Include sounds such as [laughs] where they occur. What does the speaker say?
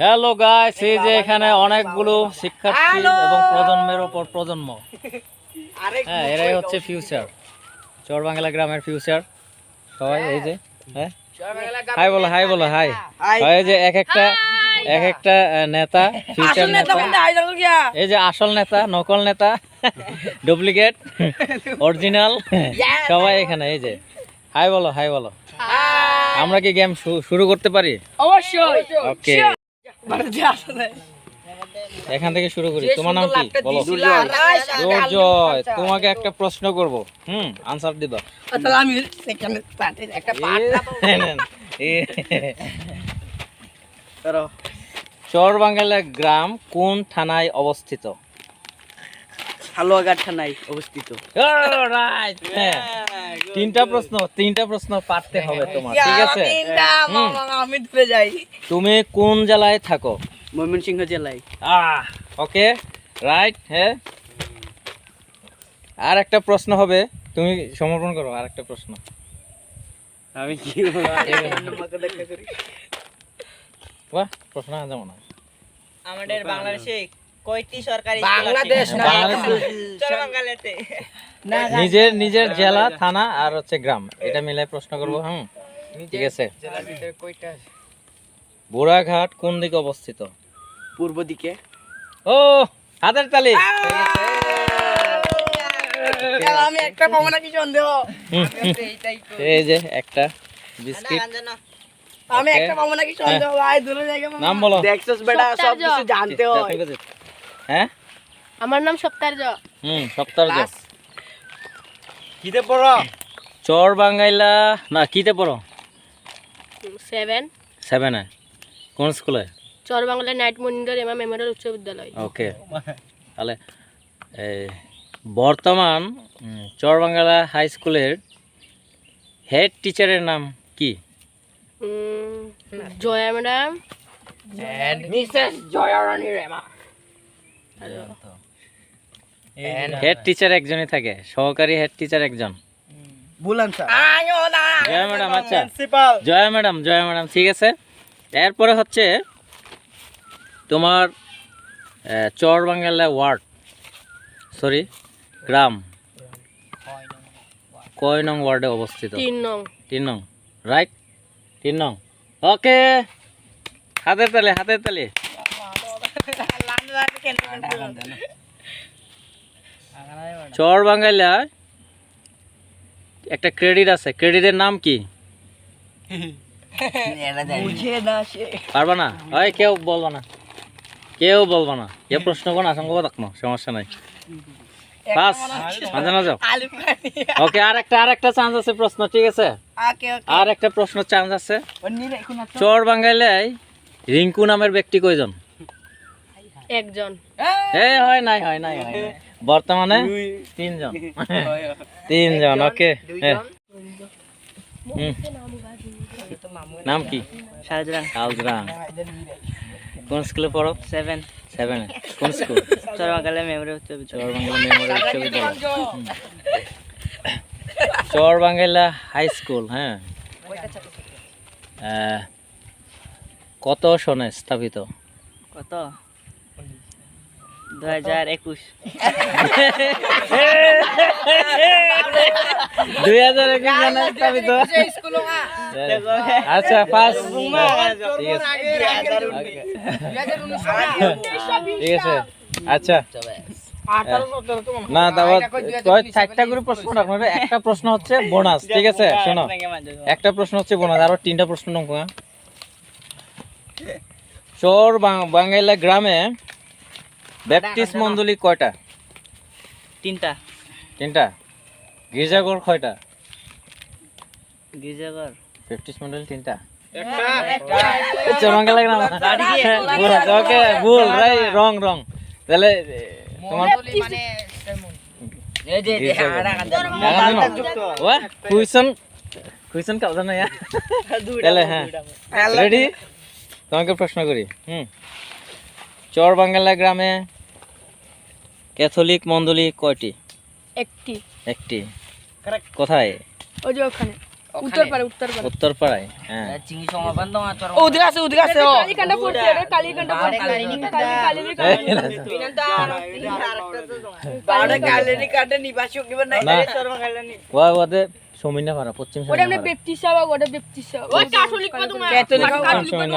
Hello guys এই যে এখানে অনেকগুলো শিক্ষার্থী এবং প্রজন্মের ওপর প্রজন্ম। হ্যাঁ এরাই হচ্ছে ফিউচার চরবাংলা গ্রামের ফিউচার সবাই এই যে হ্যাঁ? হাই বলো হাই বলো হাই এই যে এক একটা এক একটা নেতা ফিউচার নেতা। এই যে আসল নেতা নকল নেতা [laughs] ডুপ্লিকেট অরিজিনাল সবাই এখানে এই যে। হাই বলো হাই বলো। আমরা কি গেম শুরু করতে পারি? অবশ্যই। ওকে এখান থেকে শুরু করি। তোমার নাম কি? বলো। দুর্জয়। তোমাকে একটা প্রশ্ন করব। হুম আনসার দিবা। আমি সেখানে পার্টির একটা [laughs] চর বাঙ্গালা গ্রাম কোন থানায় অবস্থিত? হালুয়াঘাট থানায় অবস্থিত। হ্যাঁ। তিনটা প্রশ্ন তিনটা প্রশ্ন পারতে হবে তোমার ঠিক আছে? আমি ধরে যাই। তুমি কোন জেলায় থাকো? ময়মনসিংহ জেলায়। আহ ওকে রাইট হ্যাঁ? আর একটা প্রশ্ন হবে তুমি সমর্পণ করো আর একটা প্রশ্ন। আমি কি [laughs] বাহ প্রশ্ন যেমন আমাদের বাংলাদেশে কয়টি সরকারি বাংলাদেশ না নিজের নিজের জেলা থানা আর হচ্ছে গ্রাম। এটা মিলে প্রশ্ন করব হুম? ঠিক আছে। বুড়াঘাট কোন দিকে অবস্থিত? পূর্ব দিকে। ও হাতের তালি। আমি একটা পাবো নাকি সন্দেহ। এই যে একটা বিস্কিট। আমি. একটা পাবো নাকি সন্দেহ? ভাই দূরে জায়গা নাম বলো। দেখছস বেটা সব কিছু জানতে হয়। হ্যাঁ? আমার নাম সপ্তাহের হুম সপ্তাহ কিতে পড়ো? চর বাঙ্গাইলা না কিতে পড়ো? সেভেন সেভেনে কোন স্কুলে? Char Bangla night monitor Ema memorial উচ্চ বিদ্যালয়। ওকে। তাহলে বর্তমান উম, চরবাঙ্গালা হাই স্কুলের হেড টিচারের নাম কি? Joya madam. Mrs Joyarani Rema. Head teacher একজনই থাকে সহকারী হেড টিচার একজন। বললাম স্যার। জয়া ম্যাডাম আচ্ছা। জয়া ম্যাডাম জয়া ম্যাডাম ঠিক আছে? এরপরে হচ্ছে তোমার চর বাঙ্গালা ওয়ার্ড সরি গ্রাম। কয় নং ওয়ার্ডে অবস্থিত? তিন নং। তিন নং রাইট তিন নং। ওকে হাতের তালে হাতের তালে। [laughs] চর বাঙ্গালা একটা ক্রেডিট আছে। ক্রেডিটের নাম কি? পারবা না? ওই কেউ বলবা না। কেউ বলবা না। এ প্রশ্ন কোন আশঙ্কা থাকব সমস্যা নাই। বাস মাঝে না যাও। ওকে আর একটা আর একটা চান্স আছে প্রশ্ন ঠিক আছে? ওকে ওকে। আর একটা প্রশ্ন চান্স আছে। অন্য এখন আছে চর বাঙ্গাইলাই রিঙ্কু নামের ব্যক্তি কয়জন? একজন। এ হয় নাই হয় নাই হয় নাই। বর্তমানে তিনজন। তিনজন ওকে নাম কি? কোন স্কুলে পড়ো? সেভেন সেভেন কোন স্কুল? চরবাংলা মেমোরিয়াল উচ্চ বিদ্যালয়। চর বাংলা মেমোরিয়াল উচ্চ বিদ্যালয়। হুম। হাই স্কুল হ্যাঁ। কত সনে স্থাপিত? কত? স্থাপিত আচ্ছা আচ্ছা। না চারটা করে প্রশ্ন একটা প্রশ্ন হচ্ছে বোনাস ঠিক আছে? শোনো। একটা প্রশ্ন হচ্ছে বোনাস আরও তিনটা প্রশ্ন নঙ্ক চোর বাঙ্গাইলা গ্রামে ব্যাপটিস্ট মন্ডলী কয়টা? তিনটা। তিনটা? গির্জাঘর কয়টা? গির্জাঘর। ব্যাপটিস্ট মন্ডলী তিনটা। চোর বাঙ্গাইলা গ্রাম ওকে ভুল রাই রং রং। তাহলে তোমার কুইশন কুইশন কাল জানা তাহলে হ্যাঁ। রেডি তোমাকে প্রশ্ন করি। হুম। চর বাঙ্গালা গ্রামে ক্যাথলিক মন্ডলী কয়টি? একটি। একটি। কোথায়? ওই যে ওখানে। উত্তর পারে উত্তর পারে উত্তরপাড়ায় হ্যাঁ। চিংড়ি সমাবান তো মাছ ও ওদিকে আছে ওদিকে আছে ও। কালিকান্ডা পড়ছে এটা কালিকান্ডা পড়ছে। ওয়া ওয়াতে সমিনা পাড়া পশ্চিম ওটা আমরা ব্যক্তি সেবা ওটা ব্যক্তি সেবা ওই কাঠলিক পা তোমার। ক্যাথলিক পশ্চিম সমিনা